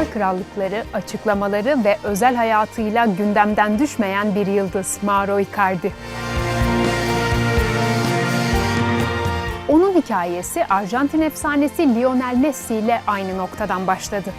Gol krallıkları, açıklamaları ve özel hayatıyla gündemden düşmeyen bir yıldız Mauro Icardi. Onun hikayesi Arjantin efsanesi Lionel Messi ile aynı noktadan başladı.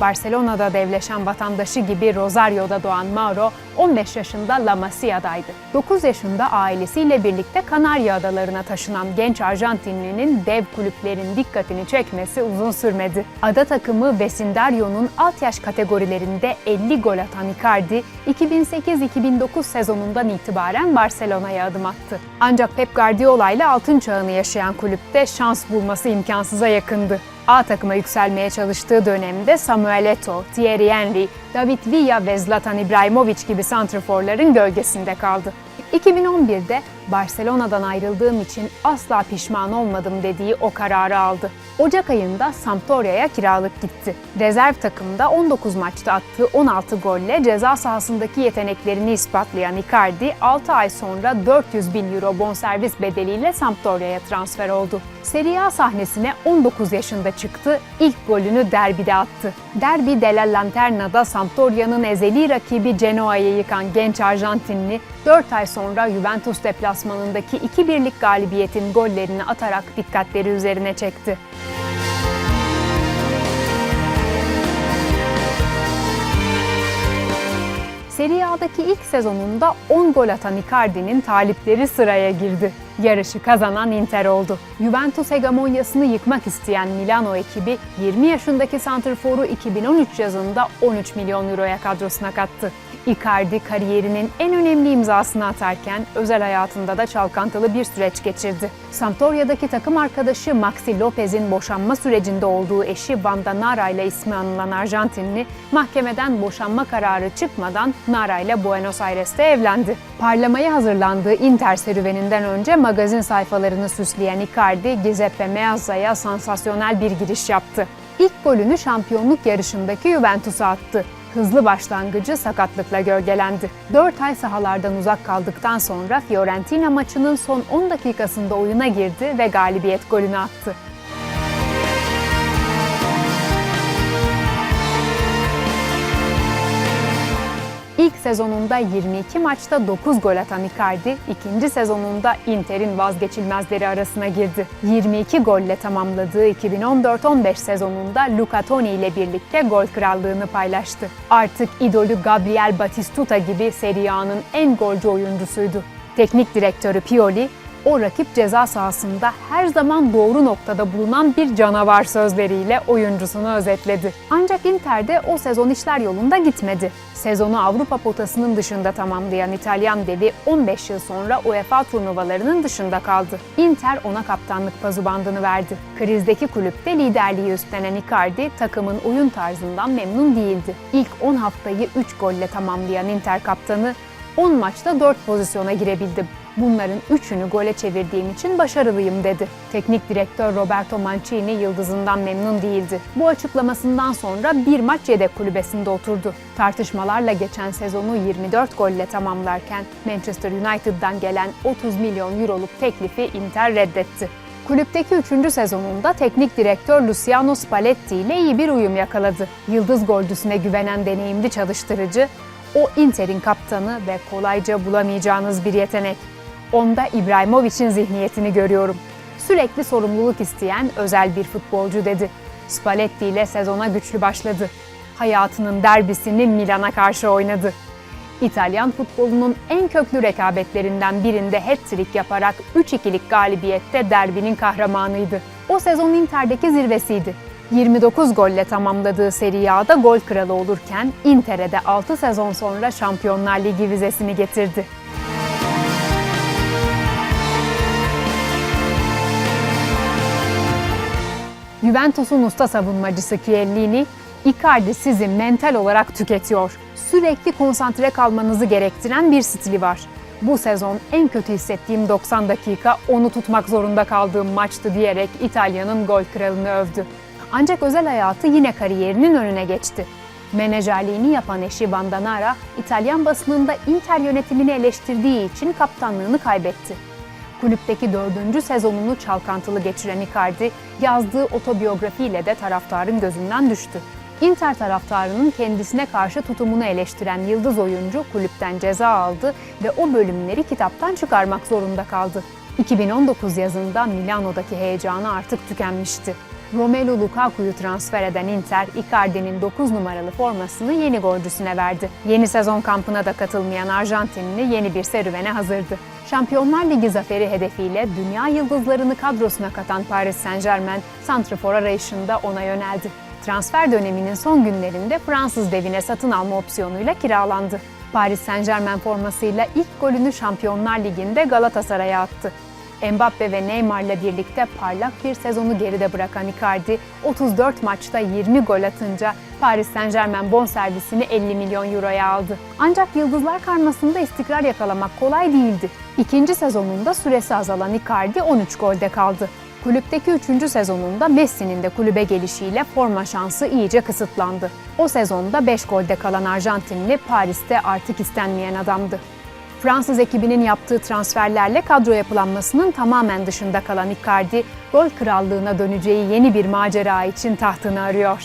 Barcelona'da devleşen vatandaşı gibi Rosario'da doğan Mauro, 15 yaşında La Masia'daydı. 9 yaşında ailesiyle birlikte Kanarya Adalarına taşınan genç Arjantinlinin dev kulüplerin dikkatini çekmesi uzun sürmedi. Ada takımı Vecindarios'un alt yaş kategorilerinde 50 gol atan Icardi, 2008-2009 sezonundan itibaren Barcelona'ya adım attı. Ancak Pep Guardiola ile altın çağını yaşayan kulüpte şans bulması imkansıza yakındı. A takıma yükselmeye çalıştığı dönemde Samuel Eto'o, Thierry Henry, David Villa ve Zlatan İbrahimovic gibi santrforların gölgesinde kaldı. 2011'de Barcelona'dan ayrıldığım için asla pişman olmadım dediği o kararı aldı. Ocak ayında Sampdoria'ya kiralık gitti. Rezerv takımda 19 maçta attığı 16 golle ceza sahasındaki yeteneklerini ispatlayan Icardi 6 ay sonra 400 bin euro bonservis bedeliyle Sampdoria'ya transfer oldu. Serie A sahnesine 19 yaşında çıktı, ilk golünü derbide attı. Derbi della Lanterna'da Sampdoria'nın ezeli rakibi Genoa'yı yıkan genç Arjantinli 4 ay sonra Juventus deplasmanındaki 2-1'lik galibiyetin gollerini atarak dikkatleri üzerine çekti. Serie A'daki ilk sezonunda 10 gol atan Icardi'nin talipleri sıraya girdi. Yarışı kazanan Inter oldu. Juventus hegemonyasını yıkmak isteyen Milano ekibi 20 yaşındaki santrforu 2013 yazında 13 milyon euroya kadrosuna kattı. Icardi kariyerinin en önemli imzasını atarken özel hayatında da çalkantılı bir süreç geçirdi. Sampdoria'daki takım arkadaşı Maxi Lopez'in boşanma sürecinde olduğu eşi Vanda Nara ile ismi anılan Arjantinli mahkemeden boşanma kararı çıkmadan Nara ile Buenos Aires'te evlendi. Parlamaya hazırlandığı Inter serüveninden önce magazin sayfalarını süsleyen Icardi, Giuseppe Meazza'ya sansasyonel bir giriş yaptı. İlk golünü şampiyonluk yarışındaki Juventus'a attı hızlı başlangıcı sakatlıkla gölgelendi. 4 ay sahalardan uzak kaldıktan sonra Fiorentina maçının son 10 dakikasında oyuna girdi ve galibiyet golünü attı. Sezonunda 22 maçta 9 gol atan Icardi, ikinci sezonunda Inter'in vazgeçilmezleri arasına girdi. 22 golle tamamladığı 2014-15 sezonunda Luca Toni ile birlikte gol krallığını paylaştı. Artık idolü Gabriel Batistuta gibi Serie A'nın en golcü oyuncusuydu. Teknik direktörü Pioli, o rakip ceza sahasında her zaman doğru noktada bulunan bir canavar sözleriyle oyuncusunu özetledi. Ancak Inter'de o sezon işler yolunda gitmedi. Sezonu Avrupa potasının dışında tamamlayan İtalyan devi 15 yıl sonra UEFA turnuvalarının dışında kaldı. Inter ona kaptanlık pazubandını verdi. Krizdeki kulüpte liderliği üstlenen Icardi takımın oyun tarzından memnun değildi. İlk 10 haftayı 3 golle tamamlayan Inter kaptanı 10 maçta 4 pozisyona girebildim. Bunların üçünü gole çevirdiğim için başarılıyım dedi. Teknik direktör Roberto Mancini yıldızından memnun değildi. Bu açıklamasından sonra bir maç yedek kulübesinde oturdu. Tartışmalarla geçen sezonu 24 golle tamamlarken Manchester United'dan gelen 30 milyon euroluk teklifi Inter reddetti. Kulüpteki 3. sezonunda teknik direktör Luciano Spalletti ile iyi bir uyum yakaladı. Yıldız golcüsüne güvenen deneyimli çalıştırıcı, o Inter'in kaptanı ve kolayca bulamayacağınız bir yetenek. Onda İbrahimovic'in zihniyetini görüyorum. Sürekli sorumluluk isteyen özel bir futbolcu dedi. Spalletti ile sezona güçlü başladı. Hayatının derbisini Milan'a karşı oynadı. İtalyan futbolunun en köklü rekabetlerinden birinde hat-trick yaparak 3-2'lik galibiyette derbinin kahramanıydı. O sezon Inter'deki zirvesiydi. 29 golle tamamladığı Serie A'da gol kralı olurken Inter'e de 6 sezon sonra Şampiyonlar Ligi vizesini getirdi. Juventus'un usta savunmacısı Chiellini, Icardi sizi mental olarak tüketiyor. Sürekli konsantre kalmanızı gerektiren bir stili var. Bu sezon en kötü hissettiğim 90 dakika onu tutmak zorunda kaldığım maçtı diyerek İtalya'nın gol kralını övdü. Ancak özel hayatı yine kariyerinin önüne geçti. Menajerliğini yapan eşi Vandanara, İtalyan basınında Inter yönetimini eleştirdiği için kaptanlığını kaybetti. Kulüpteki dördüncü sezonunu çalkantılı geçiren Icardi, yazdığı otobiyografiyle de taraftarın gözünden düştü. Inter taraftarının kendisine karşı tutumunu eleştiren yıldız oyuncu kulüpten ceza aldı ve o bölümleri kitaptan çıkarmak zorunda kaldı. 2019 yazında Milano'daki heyecanı artık tükenmişti. Romelu Lukaku'yu transfer eden Inter, Icardi'nin 9 numaralı formasını yeni golcüsüne verdi. Yeni sezon kampına da katılmayan Arjantinli yeni bir serüvene hazırdı. Şampiyonlar Ligi zaferi hedefiyle dünya yıldızlarını kadrosuna katan Paris Saint-Germain, santrafor arayışında ona yöneldi. Transfer döneminin son günlerinde Fransız devine satın alma opsiyonuyla kiralandı. Paris Saint-Germain formasıyla ilk golünü Şampiyonlar Ligi'nde Galatasaray'a attı. Mbappe ve Neymar'la birlikte parlak bir sezonu geride bırakan Icardi, 34 maçta 20 gol atınca Paris Saint-Germain bonservisini 50 milyon euroya aldı. Ancak Yıldızlar Karması'nda istikrar yakalamak kolay değildi. İkinci sezonunda süresi azalan Icardi 13 golde kaldı. Kulüpteki 3. sezonunda Messi'nin de kulübe gelişiyle forma şansı iyice kısıtlandı. O sezonda 5 golde kalan Arjantinli Paris'te artık istenmeyen adamdı. Fransız ekibinin yaptığı transferlerle kadro yapılanmasının tamamen dışında kalan Icardi, gol krallığına döneceği yeni bir macera için tahtını arıyor.